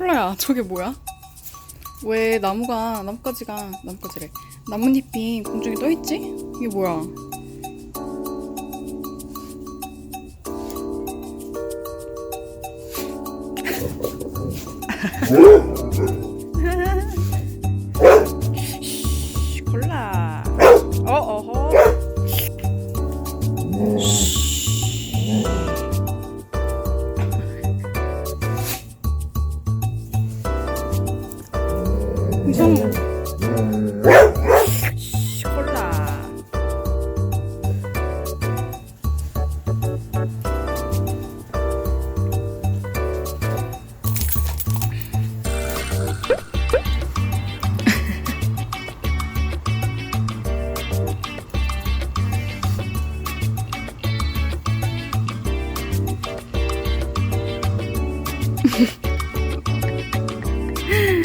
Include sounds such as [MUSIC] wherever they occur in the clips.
콜라야 저게 뭐야? 왜 나무가 나뭇가지가 나뭇가지래 나뭇잎이 공중에 떠있지? 이게 뭐야? 콜라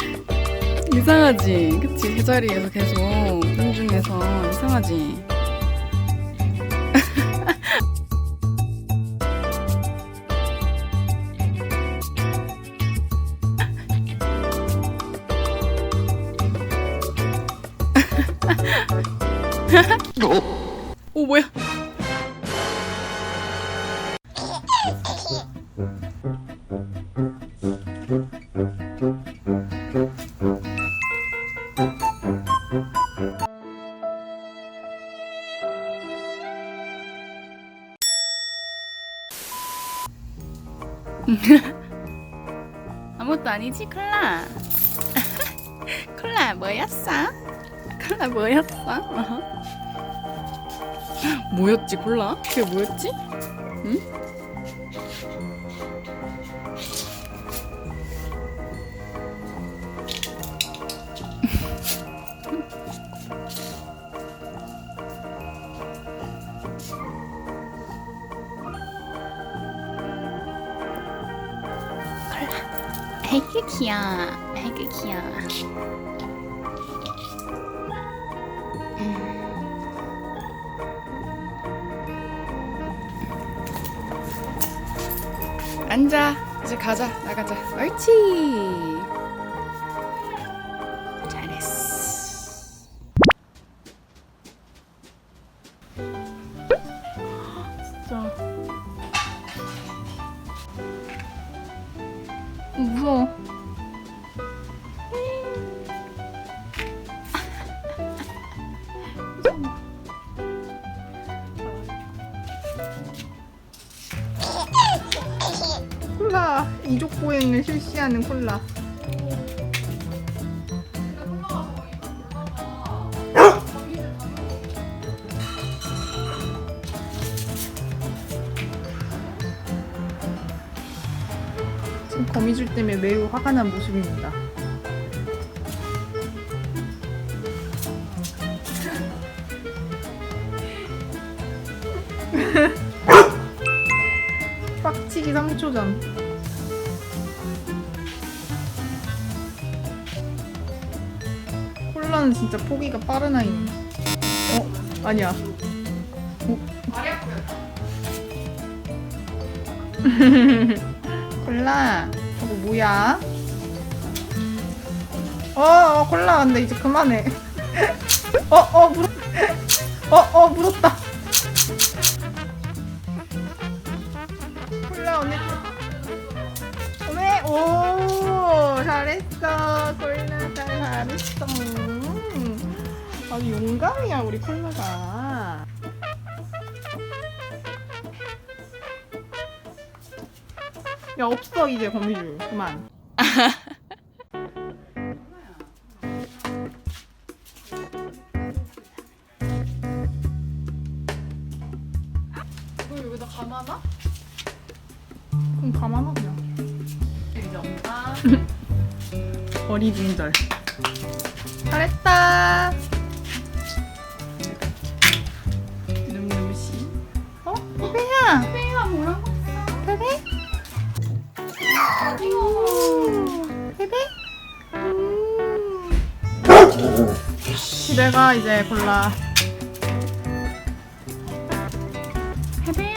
[LAUGHS] 이상하지? 그치? 제자리에서 계속 공중에서 이상하지? 오 [LAUGHS] 뭐야? [LAUGHS] 아무것도 아니지 콜라 [LAUGHS] 콜라 뭐였어? 콜라 뭐였어? [LAUGHS] 뭐였지 콜라? 그게 뭐였지? 응? 아이고 귀여워 아이고 귀여워 앉아. 이제 가자. 나가자. 옳지 이족 보행을 실시하는 콜라. 지금 거미줄 때문에 매우 화가 난 모습입니다. [LAUGHS] 빡치기 3초 전. 콜라는 진짜 포기가 빠른 아이네. 어? 아니야. 어? [LAUGHS] 콜라, 저거 뭐야? 어, 어, 콜라, 근데 이제 그만해. [LAUGHS] 어, 어, 물었, 어, 어, 물었다. 콜라, 언니. 잘 잘했어. 음, 아주 용감이야, 우리 콜라가. 야, 없어, 이제 거미줄. 그만. 이거 여기다 감아놔? 그럼 가만하 그냥. 이제 엄마 [LAUGHS] 어리둥절. 잘했다. 늠름씨 어? 베베야. 빼야 뭐라고 베베? 베베? 음. 집에 가 이제 골라. 해배야